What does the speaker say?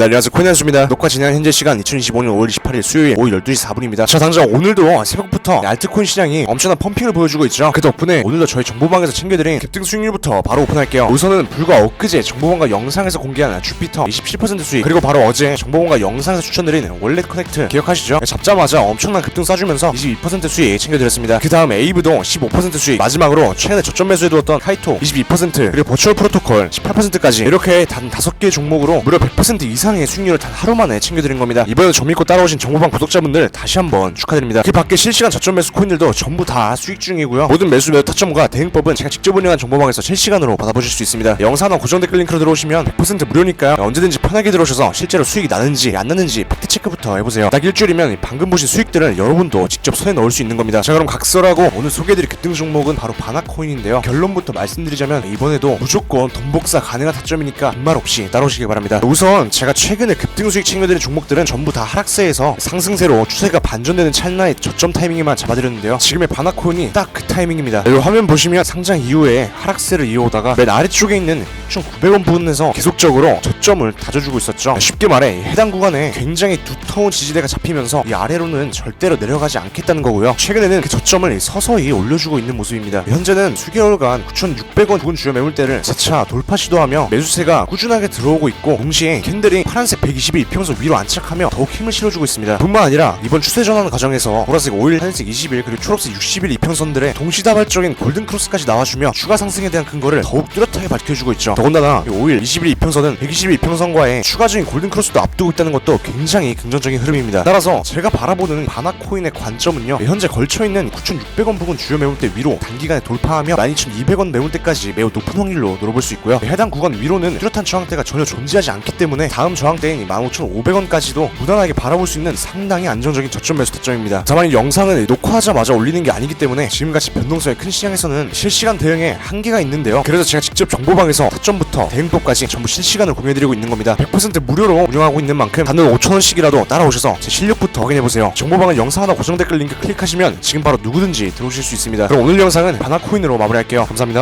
네, 안녕하세요 코인한수입니다. 녹화 진행 현재 시간 2025년 5월 28일 수요일 오후 12시 4분입니다. 자 당장 오늘도 새벽부터 알트코인 시장이 엄청난 펌핑을 보여주고 있죠. 그 덕분에 오늘도 저희 정보방에서 챙겨드린 급등 수익률부터 바로 오픈할게요. 우선은 불과 엊그제 정보방과 영상에서 공개한 주피터 27% 수익 그리고 바로 어제 정보방과 영상에서 추천드린 월렛 커넥트 기억하시죠? 잡자마자 엄청난 급등 쏴주면서 22% 수익 챙겨드렸습니다. 그 다음 에이브도 15% 수익 마지막으로 최근에 저점 매수해두었던 카이토 22% 그리고 버추얼 프로토콜 18%까지 이렇게 단 5개 종목으로 무려 100% 이상 의 수익률을 단 하루 만에 챙겨드린 겁니다. 이번에 좀 믿고 따라오신 정보방 구독자분들 다시 한번 축하드립니다. 그 밖에 실시간 저점 매수 코인들도 전부 다 수익 중이고요. 모든 매수 매도 타점과 대응법은 제가 직접 운영한 정보방에서 실시간으로 받아보실 수 있습니다. 영상 하나 고정 댓글 링크로 들어오시면 100% 무료니까요. 언제든지 편하게 들어오셔서 실제로 수익이 나는지 안 나는지 팩트 체크부터 해보세요. 딱 일주일이면 방금 보신 수익들을 여러분도 직접 손에 넣을 수 있는 겁니다. 자 그럼 각설하고 오늘 소개해드릴 급등 종목은 바로 바나코인인데요. 결론부터 말씀드리자면 이번에도 무조건 돈 복사 가능한 타점이니까 빈말 없이 따라오시기 바랍니다. 우선 제가 최근에 급등 수익 챙겨드린 종목들은 전부 다 하락세에서 상승세로 추세가 반전되는 찰나의 저점 타이밍에만 잡아드렸는데요. 지금의 바나코인이 딱 그 타이밍입니다. 여기 화면 보시면 상장 이후에 하락세를 이어오다가 맨 아래쪽에 있는 6,900원 부분에서 계속적으로 저점을 다져주고 있었죠. 쉽게 말해 해당 구간에 굉장히 두터운 지지대가 잡히면서 이 아래로는 절대로 내려가지 않겠다는 거고요. 최근에는 그 저점을 서서히 올려주고 있는 모습입니다. 현재는 수개월간 9,600원 부근 주요 매물대를 재차 돌파 시도하며 매수세가 꾸준하게 들어오고 있고 동시에 캔들이 파란색 120일 이평선 위로 안착하며 더욱 힘을 실어주고 있습니다. 뿐만 아니라 이번 추세 전환 과정에서 보라색 5일, 하늘색 20일 그리고 초록색 60일 이평선들의 동시다발적인 골든 크로스까지 나와주며 추가 상승에 대한 근거를 더욱 뚜렷하게 밝혀주고 있죠 더군다나? 이 5일, 20일 이평선은 120일 이평선과의 추가적인 골든 크로스도 앞두고 있다는 것도 굉장히 긍정적인 흐름입니다. 따라서 제가 바라보는 바나코인의 관점은요. 현재 걸쳐있는 9,600원 부근 주요 매물대 위로 단기간에 돌파하며 12,200원 매물대까지 매우 높은 확률로 노려볼 수 있고요. 해당 구간 위로는 뚜렷한 저항대가 전혀 존재하지 않기 때문에 다음 저항대인 15,500원까지도 무난하게 바라볼 수 있는 상당히 안정적인 저점 매수 타점입니다. 다만 이 영상은 녹화하자마자 올리는 게 아니기 때문에 지금같이 변동성이 큰 시장에서는 실시간 대응에 한계가 있는데요. 그래서 제가 직접 정보방에서 타점부터 대응법까지 전부 실시간으로 공유해드리고 있는 겁니다. 100% 무료로 운영하고 있는 만큼 단돈 5천원씩이라도 따라오셔서 제 실력부터 확인해보세요. 정보방은 영상 하나 고정 댓글 링크 클릭하시면 지금 바로 누구든지 들어오실 수 있습니다. 그럼 오늘 영상은 바나코인으로 마무리할게요. 감사합니다